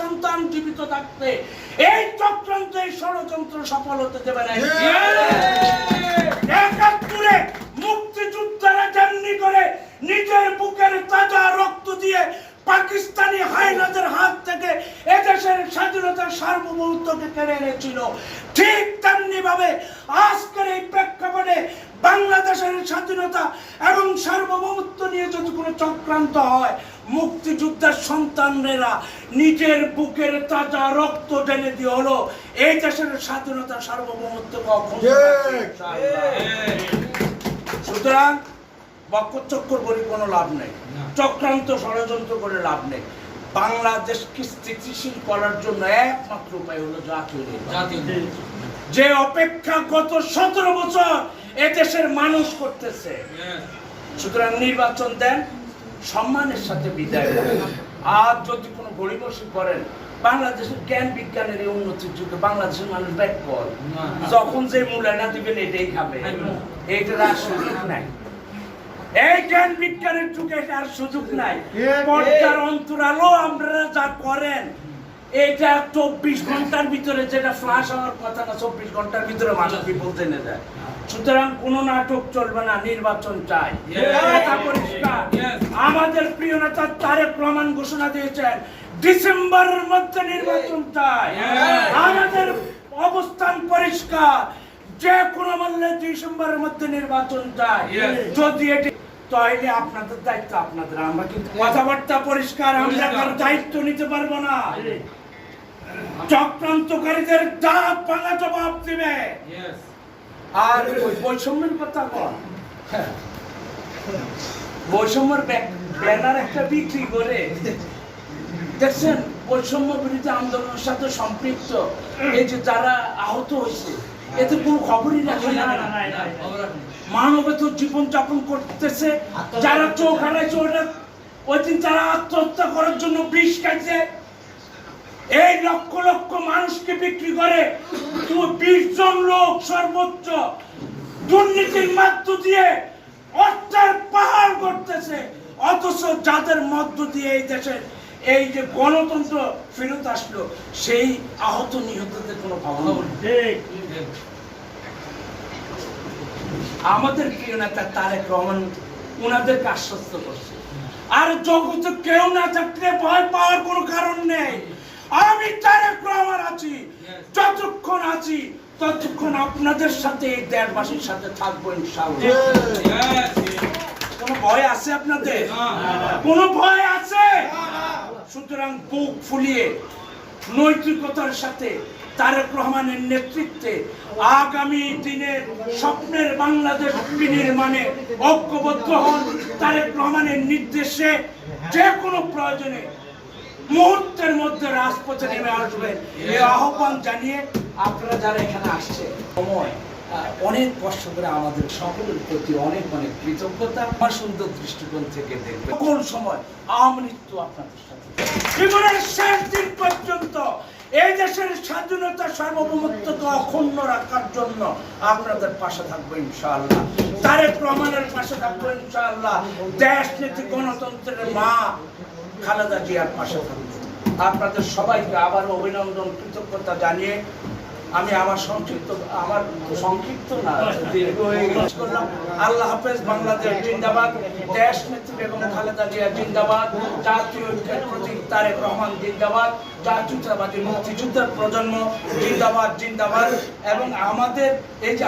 সন্তান জীবিত থাকতে এই চক্রান্ত এই ষড়যন্ত্র সফল হতে দেবে না। একাত্তরে মুক্তিযোদ্ধারা যেমনি করে নিজের বুকের তাজা রক্ত দিয়ে পাকিস্তানি হাইনাদের হাত থেকে এদেশের স্বাধীনতার সার্বভৌমত্বকে কেড়ে এনেছিল। ঠিক তেমনি ভাবে আজকের এই প্রেক্ষাপটে বাংলাদেশের স্বাধীনতা এবং সার্বভৌমত্ব নিয়ে যদি কোনো চক্রান্ত হয় মুক্তিযোদ্ধার সন্তানরা নিজের বুকের তাজা রক্ত ঢেলে দিয়ে হলো এই দেশের স্বাধীনতা সার্বভৌমত্ব কখন সুতরাং বক্রচক্কর বলি কোনো লাভ নেই। চক্রান্ত ষড়যন্ত্র করে লাভ নেই। বাংলাদেশকে স্থিতিশীল করার জন্য একমাত্র উপায় হলো জাতীয় নির্বাচন। যে অপেক্ষা গত সতেরো বছর এদেশের মানুষ করতেছে। সুতরাং নির্বাচন দেন সম্মানের সাথে বিদায় আর যদি কোনো গরিবসী করেন বাংলাদেশের জ্ঞান বিজ্ঞানের এই উন্নতির যুগে বাংলাদেশের মানুষ ব্যাক কর। যখন যে মূল্যায়না দিবেন এটাই খাবে। আর সুযোগ নাই। জ্ঞান বিজ্ঞানের যুগে আর সুযোগ নাই। পর্দার অন্তরালো আপনারা যা করেন এটা চব্বিশ ঘণ্টার ভিতরে যেটা ফ্লাশ হওয়ার কথা না চব্বিশ ঘণ্টার ভিতরে মানুষ বিপদ জেনে যায়। সুতরাং কোনো নাটক চলবে না নির্বাচন চাই। আমাদের প্রিয় নেতা তারেক রহমান ঘোষণা দিয়েছেন ডিসেম্বরের মধ্যে নির্বাচন চাই। আমাদের অবস্থান পরিষ্কার। যে কোনো মূল্যে ডিসেম্বরের মধ্যে নির্বাচন চাই। যদি এটি তাইলে আপনাদের দায়িত্ব আপনাদের আমরা কিন্তু কথাবার্তা পরিষ্কার আমরা কারও দায়িত্ব নিতে পারব না। চক্রান্তকারীদের দাঁত ভাঙা জবাব দিবে। আর ওই বৈষম্যের কথা বল বৈষম্যের ব্যানার একটা বিক্রি করে। দেখছেন বৈষম্য বিরোধী আন্দোলনের সাথে সম্পৃক্ত। এই যে যারা আহত হয়েছে এতে কোনো খবরই রাখে না। মানবে তো জীবন যাপন করতেছে। যারা চোখ হারাইছে ওটা ওই দিন যারা আত্মহত্যা করার জন্য বিষ খাইছে এই লক্ষ লক্ষ মানুষকে বিক্রি করে বিশ জন লোক সর্বোচ্চ দুর্নীতির মধ্য দিয়ে অর্থের পাহাড় করতেছে অথচ যাদের মধ্য দিয়ে এই দেশের এই যে গণতন্ত্র ফেরত আসলো সেই আহত নিহতদের কোনো ভাবনা আমাদের প্রিয় নেতা তারেক রহমান ওনাদেরকে আশ্বস্ত করছে। আর জগতে কেউ না থাকলে ভয় পাওয়ার কোনো কারণ নেই। আমি তারেক রহমান আছি যতক্ষণ আছি ততক্ষণ আপনাদের সাথে এই দেশবাসীর সাথে থাকব ইনশাআল্লাহ। কোনো ভয় আছে আপনাদের? কোনো ভয় আছে? সুতরাং বুক ফুলিয়ে নৈতিকতার সাথে তারেক রহমানের নেতৃত্বে আগামী দিনের স্বপ্নের বাংলাদেশ বিনির্মাণে ঐক্যবদ্ধ হন তারেক রহমানের নির্দেশে যে কোনো প্রয়োজনে মুহূর্তের মধ্যে রাজপথে নেমে আসবেন। এই আহ্বান জানিয়ে আপনারা যারা এখানে আসছে সময় অনেক কষ্ট করে আমাদের সকলের প্রতি অনেক অনেক কৃতজ্ঞতা আমার সুন্দর দৃষ্টিকোণ থেকে দেখবে। কোন সময় আমৃত্যু আপনাদের সাথে। জীবনের শেষ দিন পর্যন্ত এই দেশের স্বাধীনতা সার্বভৌমত্বকে অক্ষুণ্ণ রাখার জন্য আপনাদের পাশে থাকব ইনশাআল্লাহ। তারেক রহমানের পাশে থাকব ইনশাআল্লাহ। দেশ নীতি গণতন্ত্রের মা খালেদা জিয়ার পাশে থাকব। আপনাদের সবাইকে আবার অভিনন্দন, কৃতজ্ঞতা জানিয়ে আমি আমার সংক্ষিপ্ত আমার সংক্ষিপ্ত না, দীর্ঘ হয়ে গেছে। করলাম। আল্লাহ হাফেজ, বাংলাদেশ জিন্দাবাদ। দেশ নেত্রী বেগম খালেদা জিয়া জিন্দাবাদ। জাতীয় ঐক্যের প্রতীক তারেক রহমান জিন্দাবাদ। জাতীয়তাবাদী মুক্তিযুদ্ধের প্রজন্ম জিন্দাবাদ জিন্দাবাদ। এবং আমাদের এই যে